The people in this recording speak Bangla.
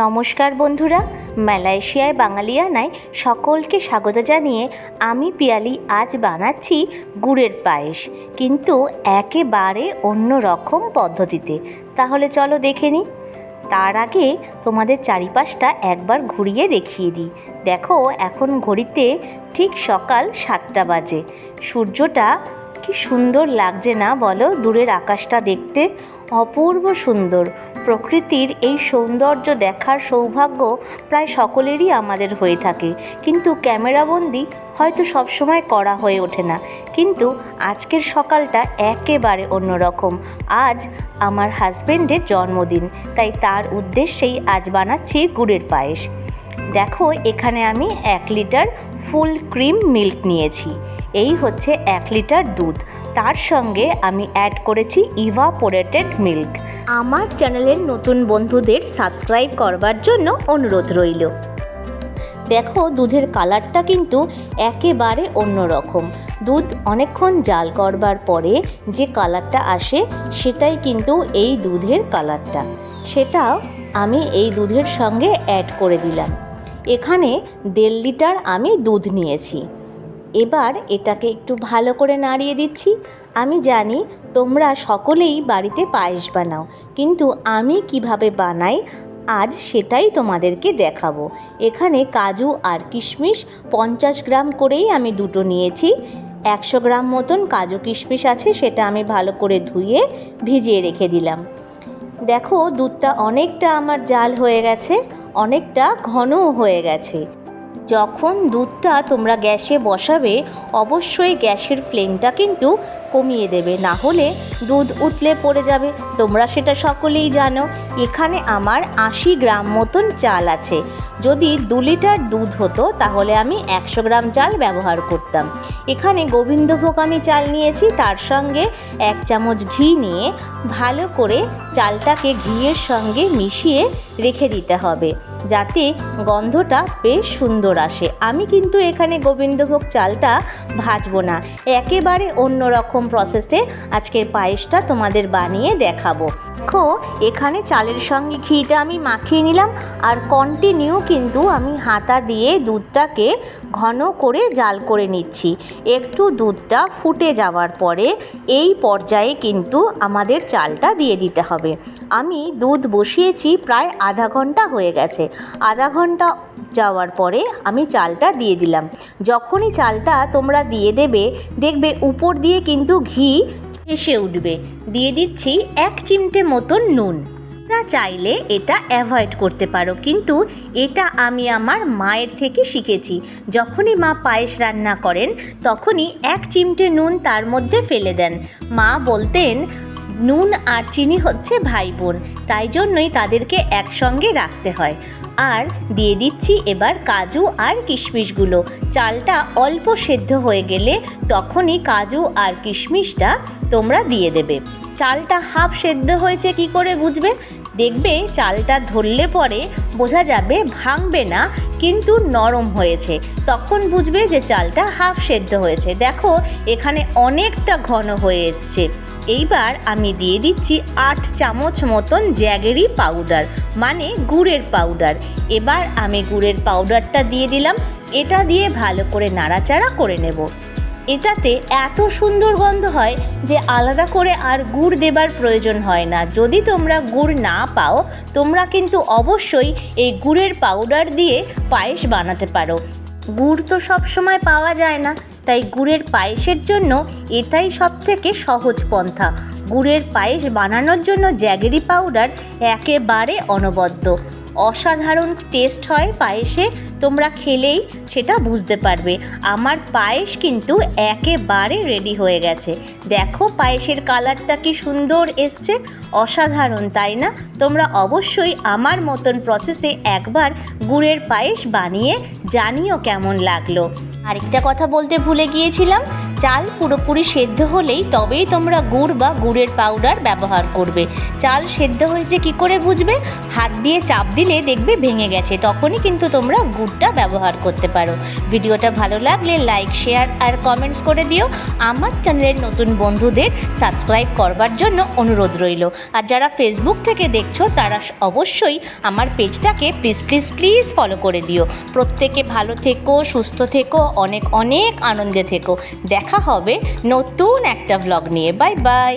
নমস্কার বন্ধুরা, মালয়েশিয়ায় বাঙালিয়ানায় সকলকে স্বাগত জানিয়ে আমি পিয়ালি আজ বানাচ্ছি গুড়ের পায়েস, কিন্তু একেবারে অন্য রকম পদ্ধতিতে। তাহলে চলো দেখে নিই। তার আগে তোমাদের চারিপাশটা একবার ঘুরিয়ে দেখিয়ে দিই। দেখো, এখন ঘড়িতে ঠিক সকাল সাতটা বাজে। সূর্যটা কি সুন্দর লাগছে না বলো? দূরের আকাশটা দেখতে অপূর্ব সুন্দর। প্রকৃতির এই সৌন্দর্য দেখার সৌভাগ্য প্রায় সকলেরই আমাদের হয়ে থাকে। কিন্তু ক্যামেরাবন্দি হয়তো সবসময় করা হয়ে ওঠে না। কিন্তু আজকের সকালটা একেবারে অন্যরকম। আজ আমার হাজব্যান্ডের জন্মদিন, তাই তার উদ্দেশ্যেই আজ বানাচ্ছি গুড়ের পায়েস। দেখো, এখানে আমি এক লিটার ফুল ক্রিম মিল্ক নিয়েছি। এই হচ্ছে এক লিটার দুধ। তার সঙ্গে আমি অ্যাড করেছি ইভাপোরেটেড মিল্ক আমার চ্যানেলের নতুন বন্ধুদের সাবস্ক্রাইব করবার জন্য অনুরোধ রইল। দেখো, দুধের কালারটা কিন্তু একেবারে অন্যরকম। দুধ অনেকক্ষণ জাল করবার পরে যে কালারটা আসে, সেটাই কিন্তু এই দুধের কালারটা সেটাও আমি এই দুধের সঙ্গে অ্যাড করে দিলাম। এখানে দেড় লিটার আমি দুধ নিয়েছি। এবার এটাকে একটু ভালো করে নাড়িয়ে দিচ্ছি। আমি জানি তোমরা সকলেই বাড়িতে পায়েস বানাও, কিন্তু আমি কীভাবে বানাই আজ সেটাই তোমাদেরকে দেখাবো। এখানে কাজু আর কিশমিশ পঞ্চাশ গ্রাম করেই আমি দুটো নিয়েছি। একশো গ্রাম মতন কাজু কিশমিশ আছে, সেটা আমি ভালো করে ধুয়ে ভিজিয়ে রেখে দিলাম। দেখো দুধটা অনেকটা আমার জাল হয়ে গেছে, অনেকটা ঘনও হয়ে গেছে। যখন দুধটা তোমরা গ্যাসে বসাবে অবশ্যই গ্যাসের ফ্লেমটা কিন্তু কমিয়ে দেবে। না হলে দুধ উতলে পড়ে যাবে। তোমরা সেটা সকলেই জানো। এখানে আমার আশি গ্রাম মতন চাল আছে। যদি দু লিটার দুধ হতো, তাহলে আমি একশো গ্রাম চাল ব্যবহার করতাম। এখানে গোবিন্দভোগ আমি চাল নিয়েছি। তার সঙ্গে এক চামচ ঘি নিয়ে ভালো করে চালটাকে ঘিয়ের সঙ্গে মিশিয়ে রেখে দিতে হবে। যাতে গন্ধটা বেশ সুন্দর আসে। আমি কিন্তু এখানে গোবিন্দভোগ চালটা ভাজবো না। একেবারে অন্য রকম প্রসেসে আজকের পায়েসটা তোমাদের বানিয়ে দেখাবো। দেখো, এখানে চালের সঙ্গে ঘিটা আমি মাখিয়ে নিলাম আর কন্টিনিউ কিন্তু আমি হাতা দিয়ে দুধটাকে ঘন করে জাল করে নিচ্ছি। একটু দুধটা ফুটে যাওয়ার পরে এই পর্যায়ে কিন্তু আমাদের চালটা দিয়ে দিতে হবে। আমি দুধ বসিয়েছি প্রায় আধা ঘণ্টা হয়ে গেছে। আধা ঘণ্টা যাওয়ার পরে আমি চালটা দিয়ে দিলাম। যখনই চালটা তোমরা দিয়ে দেবে, দেখবে উপর দিয়ে কিন্তু ঘি এসে উঠবে। দিয়ে দিচ্ছি এক চিমটে মতন নুন। তোমরা চাইলে এটা অ্যাভয়েড করতে পারো, কিন্তু এটা আমি আমার মায়ের থেকে শিখেছি। যখনই মা পায়েস রান্না করেন, তখনই এক চিমটে নুন তার মধ্যে ফেলে দেন। মা বলতেন নুন আর চিনি হচ্ছে ভাই বোন। তাই জন্যই তাদেরকে একসঙ্গে রাখতে হয়। আর দিয়ে দিচ্ছি এবার কাজু আর কিশমিশগুলো। চালটা অল্প সেদ্ধ হয়ে গেলে তখনই কাজু আর কিশমিশটা তোমরা দিয়ে দেবে। চালটা হাফ সেদ্ধ হয়েছে কি করে বুঝবে? দেখবে চালটা ধরলে পরে বোঝা যাবে ভাঙবে না, কিন্তু নরম হয়েছে। তখন বুঝবে যে চালটা হাফ সেদ্ধ হয়েছে। দেখো, এখানে অনেকটা ঘন হয়ে এসছে। এইবার আমি দিয়ে দিচ্ছি আট চামচ মতন জ্যাগেরি পাউডার মানে গুড়ের পাউডার এবার আমি গুড়ের পাউডারটা দিয়ে দিলাম, এটা দিয়ে ভালো করে নাড়াচাড়া করে নেব। এটাতে এত সুন্দর গন্ধ হয় যে আলাদা করে আর গুড় দেবার প্রয়োজন হয় না। যদি তোমরা গুড় না পাও, তোমরা কিন্তু অবশ্যই এই গুড়ের পাউডার দিয়ে পায়েস বানাতে পারো। গুড় তো সবসময় পাওয়া যায় না, তাই গুড়ের পায়েসের জন্য এটাই সব থেকে সহজ পন্থা। গুড়ের পায়েস বানানোর জন্য জ্যাগেরি পাউডার একেবারে অনবদ্য। অসাধারণ টেস্ট হয় পায়েসে, তোমরা খেলেই সেটা বুঝতে পারবে। আমার পায়েস কিন্তু একেবারে রেডি হয়ে গেছে। দেখো পায়েসের কালারটা কি সুন্দর এসছে। অসাধারণ, তাই না? তোমরা অবশ্যই আমার মতন প্রসেসে একবার গুড়ের পায়েস বানিয়ে জানিও কেমন লাগল। আরেকটা কথা বলতে ভুলে গিয়েছিলাম চাল পুরোপুরি সেদ্ধ হলেই তবেই তোমরা গুড় বা গুড়ের পাউডার ব্যবহার করবে। চাল সেদ্ধ হয়েছে কি করে বুঝবে? হাত দিয়ে চাপ দিলে দেখবে ভেঙে গেছে, তখনই কিন্তু তোমরা গুড়টা ব্যবহার করতে পারো। ভিডিওটা ভালো লাগলে লাইক শেয়ার আর কমেন্টস করে দিও। আমার চ্যানেলের নতুন বন্ধুদের সাবস্ক্রাইব করবার জন্য অনুরোধ রইল। আর যারা ফেসবুক থেকে দেখছ, তারা অবশ্যই আমার পেজটাকে প্লিজ প্লিজ প্লিজ ফলো করে দিও। প্রত্যেকে ভালো থেকো, সুস্থ থেকো, অনেক অনেক আনন্দে থেকো। দেখা হবে নতুন একটা ব্লগ নিয়ে। Bye bye